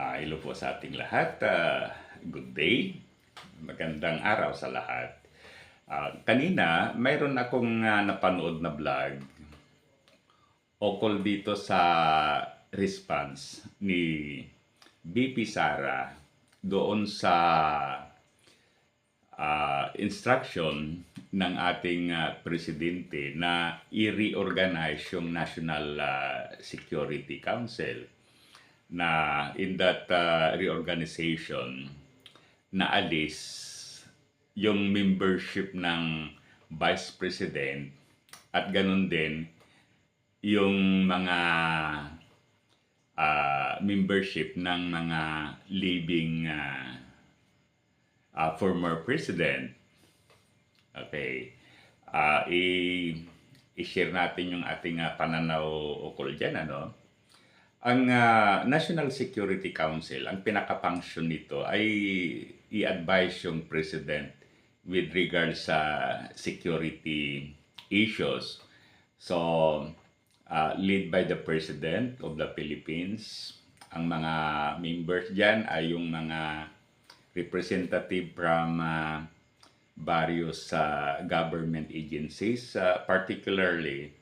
Ah, hello po sa ating lahat. Ah, good day. Magandang araw sa lahat. Ah, kanina, mayroon akong ah, napanood na vlog ukol dito sa response ni BP Sara doon sa ah, instruction ng ating ah, presidente na i-reorganize yung National ah, Security Council na in that uh, reorganization naalis yung membership ng vice president at ganun din yung mga uh, membership ng mga living uh, uh, former president. Okay. Uh, i- i-share natin yung ating uh, pananaw ukol dyan, ano? Ang ah, National Security Council, ang pinaka-function nito ay i-advise yung president with regards sa security issues. So, ah, lead by the President of the Philippines. Ang mga members dyan ay yung mga representative from ah, various ah, government agencies, ah, particularly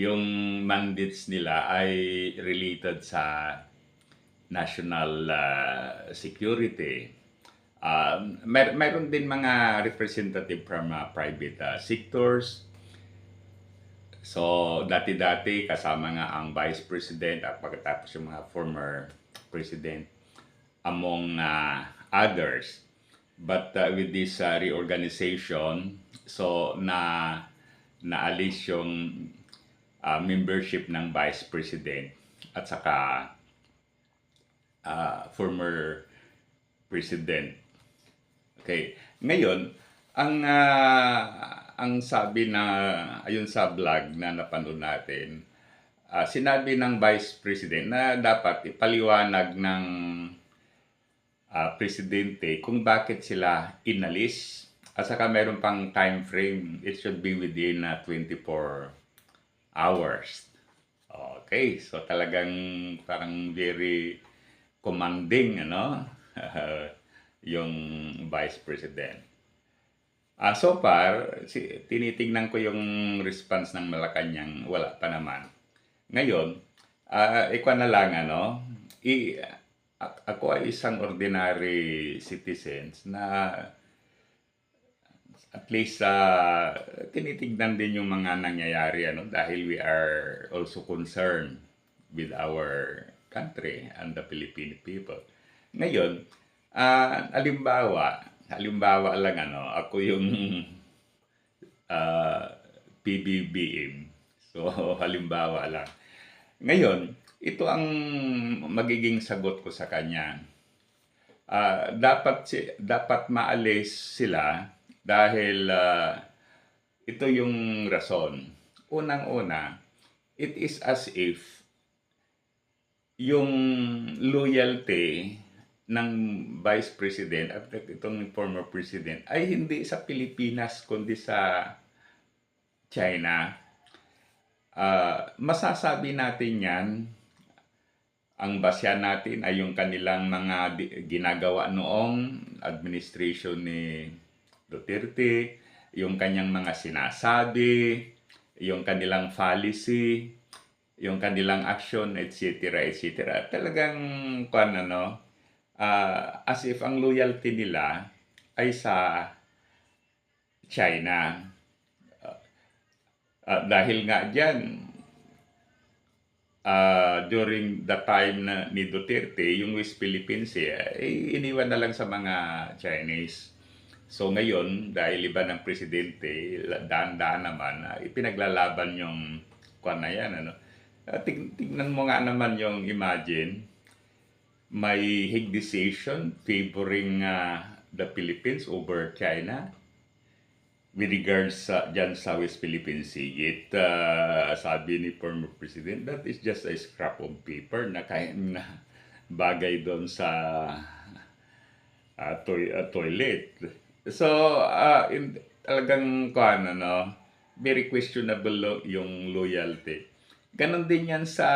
yung mandates nila ay related sa national uh, security. Um, may, mayroon din mga representative from uh, private uh, sectors. So, dati-dati kasama nga ang vice president at pagkatapos yung mga former president among uh, others. But uh, with this uh, reorganization, so na naalis yung uh, membership ng Vice President at saka uh, former President. Okay. Ngayon, ang uh, ang sabi na ayun sa vlog na napanood natin, uh, sinabi ng Vice President na dapat ipaliwanag ng uh, presidente kung bakit sila inalis at saka meron pang time frame. It should be within uh, 24 hours. Okay, so talagang parang very commanding, ano, yung Vice President. Ah, so far, si, tinitingnan ko yung response ng Malacanang, wala pa naman. Ngayon, ah, ikaw na lang, ano, i, ako ay isang ordinary citizens na at least uh, tinitignan din yung mga nangyayari ano dahil we are also concerned with our country and the Filipino people. Ngayon, uh, halimbawa, halimbawa lang ano, ako yung uh, PBBM. So, halimbawa lang. Ngayon, ito ang magiging sagot ko sa kanya. Ah, dapat si dapat maalis sila dahil ah, ito yung rason. Unang-una, it is as if yung loyalty ng Vice President at itong former President ay hindi sa Pilipinas kundi sa China. Ah, masasabi natin yan ang basya natin ay yung kanilang mga ginagawa noong administration ni Duterte, yung kanyang mga sinasabi, yung kanilang policy, yung kanilang action, etc., etc. Talagang, kung ano, ah, as if ang loyalty nila ay sa China. Ah, dahil nga dyan, ah, during the time na ni Duterte, yung West Philippines eh, eh, iniwan na lang sa mga Chinese. So ngayon, dahil iba ng presidente, daan-daan naman, ah, ipinaglalaban yung kwan na yan. Ano? Ah, tig- tignan mo nga naman yung imagine, may Hague decision favoring ah, the Philippines over China with regards sa dyan sa West Philippine Sea. Uh, sabi ni former President, that is just a scrap of paper na kaya na bagay doon sa uh, toy, uh, toilet. So, uh, in, talagang kuan ano, very questionable lo- yung loyalty. Ganon din yan sa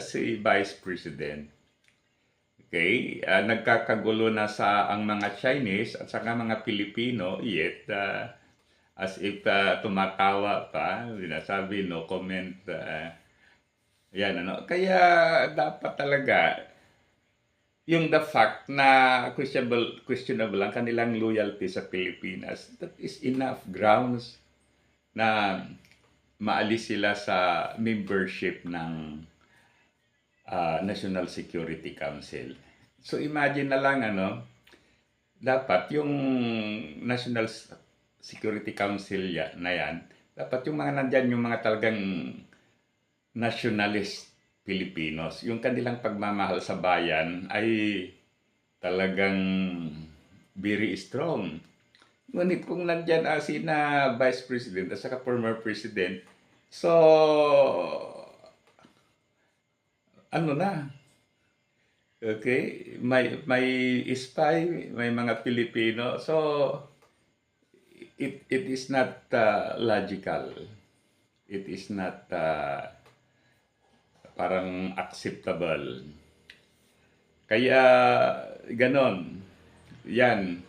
si Vice President. Okay, ah, nagkakagulo na sa ang mga Chinese at saka mga Pilipino, yet ah, as if ah, tumatawa pa, sinasabi no comment. ah, yan ano. Kaya dapat talaga yung the fact na questionable questionable ang kanilang loyalty sa Pilipinas, that is enough grounds na maalis sila sa membership ng ah, National Security Council. So imagine na lang ano, dapat yung National Security Council ya, na yan, dapat yung mga nandyan, yung mga talagang nationalist Filipinos, yung kanilang pagmamahal sa bayan ay talagang very strong. Ngunit kung nandyan ah, sina Vice President at saka former President, so ano na, okay, may, may spy, may mga Pilipino, so it, it is not uh, logical. It is not uh, parang acceptable. Kaya, ganon. Yan.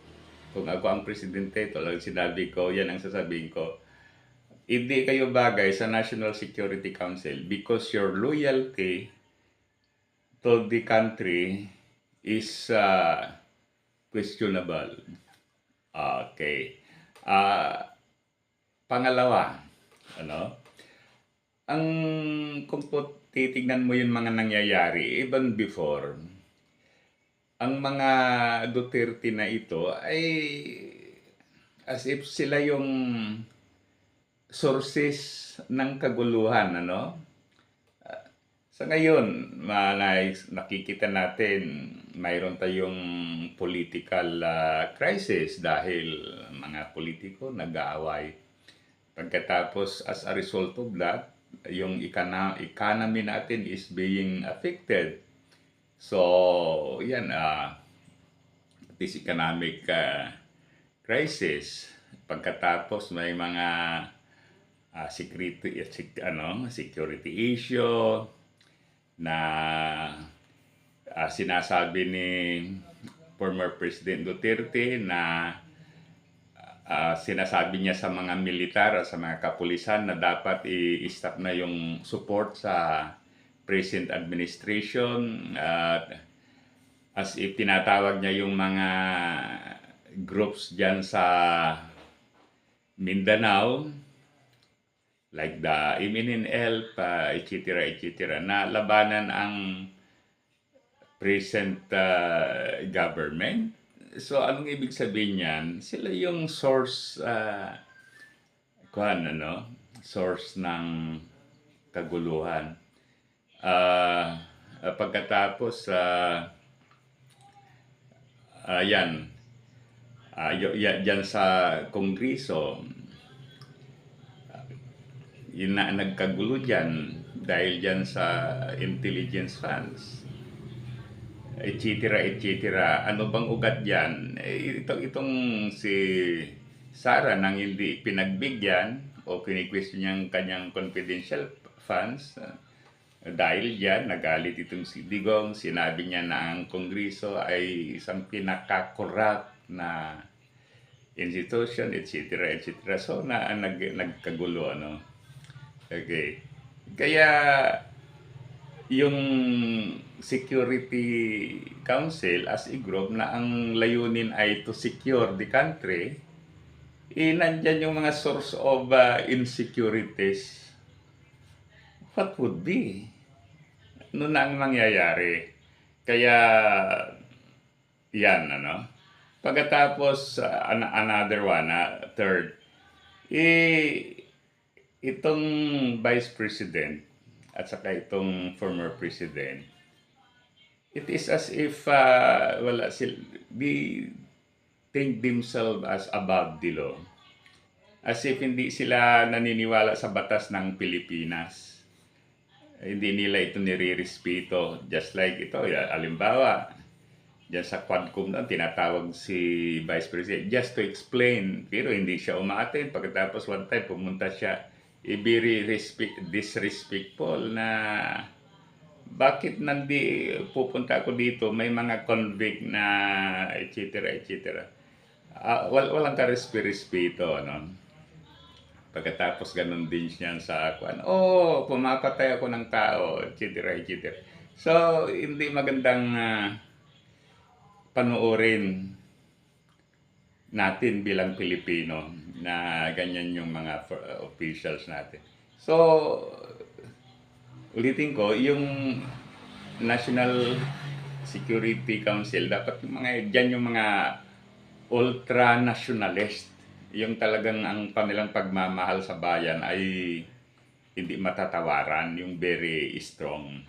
Kung ako ang presidente, talagang sinabi ko, yan ang sasabihin ko. Hindi kayo bagay sa National Security Council because your loyalty to the country is uh, questionable. Okay. Ah, pangalawa, ano? Ang kung titignan mo yung mga nangyayari even before, ang mga Duterte na ito ay as if sila yung sources ng kaguluhan, ano? Sa ngayon, nakikita natin mayroon tayong political ah, crisis dahil mga politiko nag-aaway. Pagkatapos, as a result of that, yung economy natin is being affected. So, yan, ah, this economic ah, crisis. Pagkatapos, may mga ah, security, sec- ano, security issue na ah, sinasabi ni former President Duterte na ah, sinasabi niya sa mga militar at sa mga kapulisan na dapat i-stop na yung support sa present administration at as if tinatawag niya yung mga groups dyan sa Mindanao like the MNNL, pa, etc., etc., na labanan ang present uh, government. So, anong ibig sabihin niyan? Sila yung source, uh, kuhan, ano, source ng kaguluhan. Ah, pagkatapos, uh, ayan, uh, dyan sa kongreso, yun na nagkagulo dyan dahil dyan sa intelligence funds etc etc ano bang ugat dyan? Eh, ito, itong si Sara nang hindi pinagbigyan o kini-question niyang kanyang confidential funds uh, dahil dyan nagalit itong si Digong. Sinabi niya na ang kongreso ay isang pinaka-corrupt na institution etc etc so na nag, nagkagulo ano? Okay. Kaya yung Security Council as a group na ang layunin ay to secure the country, eh, nandyan yung mga source of uh, insecurities. What would be? Ano na ang mangyayari? Kaya, yan, ano? Pagkatapos, uh, an- another one, uh, third, eh, itong vice president at saka itong former president, it is as if uh, wala sil they think themselves as above the law. As if hindi sila naniniwala sa batas ng Pilipinas. Hindi nila ito nire-respeto. Just like ito, alimbawa, Diyan sa Quadcom na tinatawag si Vice President just to explain. Pero hindi siya umaattend. Pagkatapos one time pumunta siya, i very respect, disrespectful na bakit nandi pupunta ako dito, may mga convict na et cetera, et cetera. Ah, wal, walang karespi-respeto, no? Pagkatapos ganun din siya sa ako, ano, oh, pumapatay ako ng tao, et cetera, et cetera. So, hindi magandang ah, panoorin natin bilang Pilipino na ganyan yung mga for- officials natin. So, ulitin ko, yung National Security Council, dapat yung mga, dyan yung mga ultra-nationalist. Yung talagang ang kanilang pagmamahal sa bayan ay hindi matatawaran, yung very strong.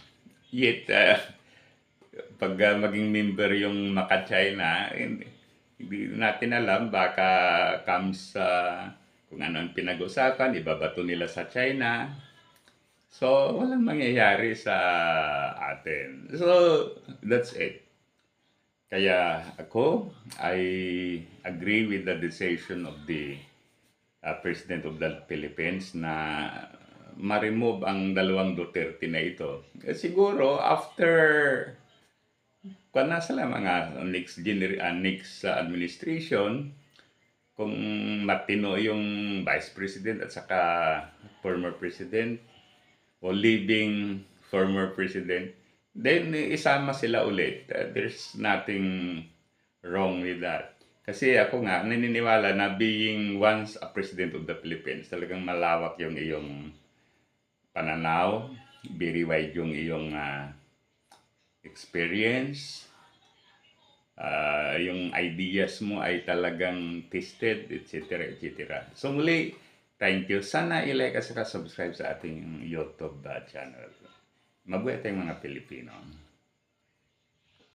Yet, uh, pag uh, maging member yung Maka-China, hindi, hindi natin alam, baka comes sa kung ano ang pinag-usapan, ibabato nila sa China. So, walang mangyayari sa atin. So, that's it. Kaya ako, I agree with the decision of the uh, President of the Philippines na ma-remove ang dalawang Duterte na ito. Eh, siguro, after kung nasa lang mga next, gener- uh, next uh, administration, kung matino yung Vice President at saka former President o leaving former President, then isama sila ulit. Uh, there's nothing wrong with that. Kasi ako nga, naniniwala na being once a President of the Philippines, talagang malawak yung iyong pananaw, very wide yung iyong ah, experience, ah, yung ideas mo ay talagang tested, etc. etc. So muli, thank you. Sana i-like at subscribe sa ating YouTube ah, channel. Mabuhay tayong mga Pilipino.